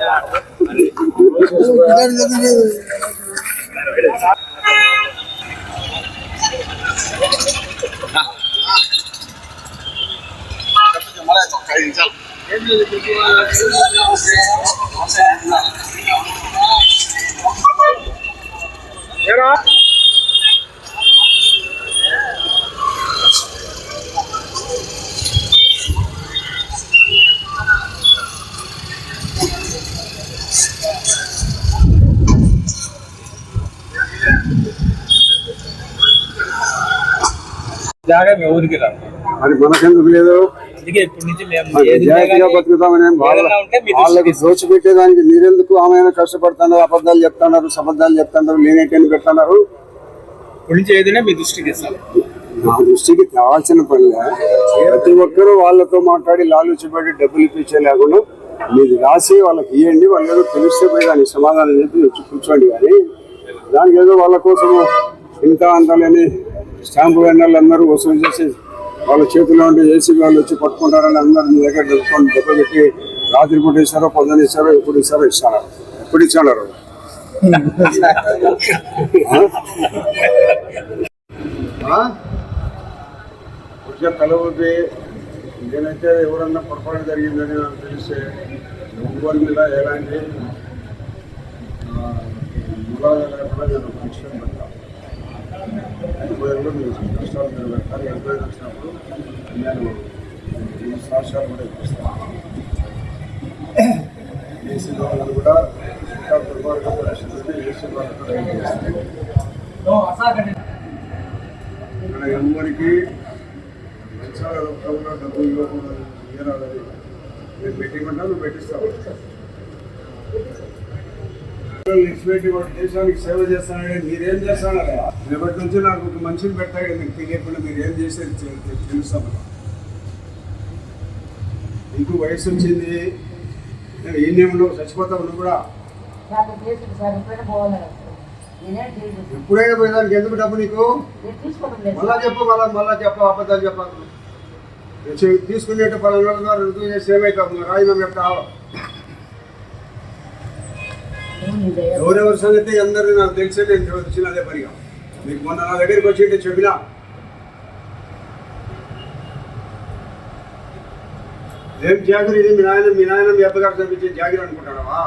Dạ yeah. జాగా మీ ఊరికి రా మరి మనకెందుకు లేదు? అందుకే ఇప్పటి నుంచి మేము నిజాయితీగా బతుకుతామని వాళ్ళకి. దోచిపెట్టేదానికి మీరెందుకు ఆమె కష్టపడుతున్నారు అబద్ధాలు చెప్తున్నారు అబద్ధాలు చెప్తున్నారు లేనేటని పెడుతున్నారు ఇప్పటి నుంచి ఏదైనా మీ దృష్టికి నా దృష్టికి కావాల్సిన పనిలే. ప్రతి ఒక్కరూ వాళ్ళతో మాట్లాడి లాలుచిపడి డబ్బులు ఇప్పించే లేకుండా మీరు రాసి వాళ్ళకి ఇవ్వండి వాళ్ళు ఏదో తెలిస్తే పోయి దానికి సమాధానం చెప్పి వచ్చి కూర్చోండి కానీ దానికి ఏదో వాళ్ళ కోసం ఇంత అంతలేని స్టాంపు వెన్నెలు అందరూ వసూలు చేసి వాళ్ళ చేతిలో ఉండే ఏసీ వాళ్ళు వచ్చి పట్టుకుంటారని అందరూ మీ దగ్గర తెలుసుకొని దెబ్బ పెట్టి రాత్రి పూట ఇస్తారో పొద్దున ఇస్తారో ఎప్పుడు ఇస్తారో ఇస్తారా ఎప్పుడు ఇచ్చారు కొంచెం కలవద్ది నేనైతే ఎవరన్నా పొరపాటు జరిగిందని నాకు తెలిస్తే ఎవరి మీద ఎలాంటి వివాదాలు లేకుండా నేను ఎనభైలో మీరు కష్టాలు మీరు పెట్టాలి ఎనభై వచ్చినప్పుడు నేను ఈ సాక్ష్యాలు కూడా ఇప్పిస్తాను. ఏసీ వాళ్ళని కూడా ఇంకా దుర్మార్గం పరిస్థితి ఏసీ వాళ్ళని కూడా ఇక్కడ ఎవరికి లంచాల రూపంలో డబ్బులు ఇవ్వకుండా ఇయ్యరాదని నేను పెట్టిమంటా నువ్వు పెట్టిస్తావు వాడు దేశానికి సేవ చేస్తానని మీరేం చేస్తానరా రేపటి నుంచి నాకు ఒక మనిషిని పెట్టాడు మీకు తెలియకుండా మీరు ఏం చేసేది తె- తెలుస్తాం నీకు వయసు వచ్చింది నేను ఈయనే ఉండవు చచ్చిపోతావు నువ్వు కూడా. ఎప్పుడైనా పోయేదానికి ఎందుకు డబ్బు నీకు? మళ్ళా చెప్పు మళ్ళా మళ్ళా చెప్పు అబద్ధాలు చెప్పాలి తీసుకునేట్టు పలానా రుజువు చేసి ఏమైతావు రాజీనామా చెప్తావు? ఎవరెవరి సంగతి అందరూ నాకు తెలిసే నేను వచ్చిన అదే పనిగా మీకు మొన్న నా దగ్గరికి వచ్చి చెప్పినా? ఏం జాగిరి ఇది? మీ నాయన మీ నాయన మీ అబ్బగారు చదివించే జాగిరి అనుకుంటాడవా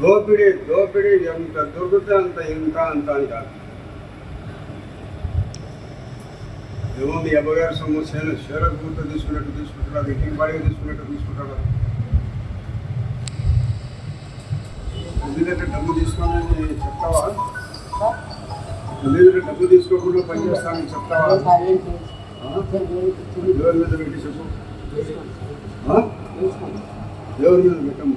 దోపిడి దోపిడి ఎంత దొరికితే అంత ఇంకా అంత అంటారు ఏమో మీ అబ్బగారి సొమ్ము చేను గుర్తు తీసుకున్నట్టు తీసుకుంటున్నారు ఇంటికి బాగా తీసుకున్నట్టు తీసుకుంటారు ఎందుకంటే డబ్బు తీసుకోవాలని చెప్తావా? ఎందుకంటే డబ్బు తీసుకోకుండా పని చేస్తానని చెప్తావా? దేవుని మీద పెట్టి చెప్పు? దేవుని మీద పెట్టము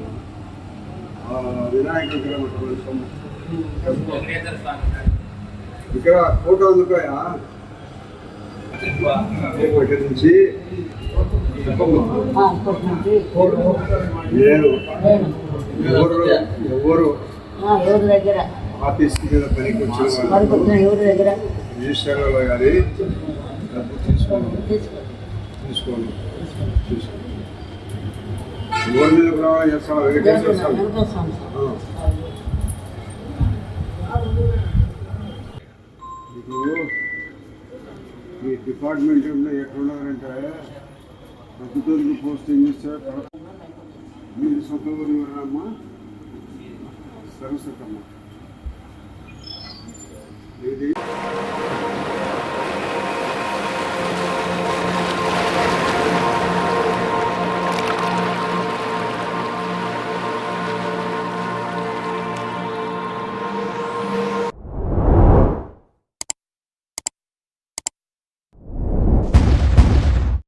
వినాయక విగ్రహం. ఇక్కడ ఫోటో అందుకోయా ఒకటి నుంచి ఎవరు ఎవరు ఎవరి దగ్గర ఆఫీస్ మీద పనికి వచ్చిన ఎవరి దగ్గర కానీ డబ్బు తీసుకోండి తీసుకోండి తీసుకోండి ఎవరి మీద కూడా చేస్తాను వెంకటేశ్వర స్వామి డిపార్ట్మెంట్ డిపార్ట్మెంట్ ఎట్లున్నారంటే ప్రతిదొరికి పోస్టింగ్ ఇచ్చారు మీరు సొంత ఊరు ఎవరమ్మా? సరస్వతమ్మ. ఇది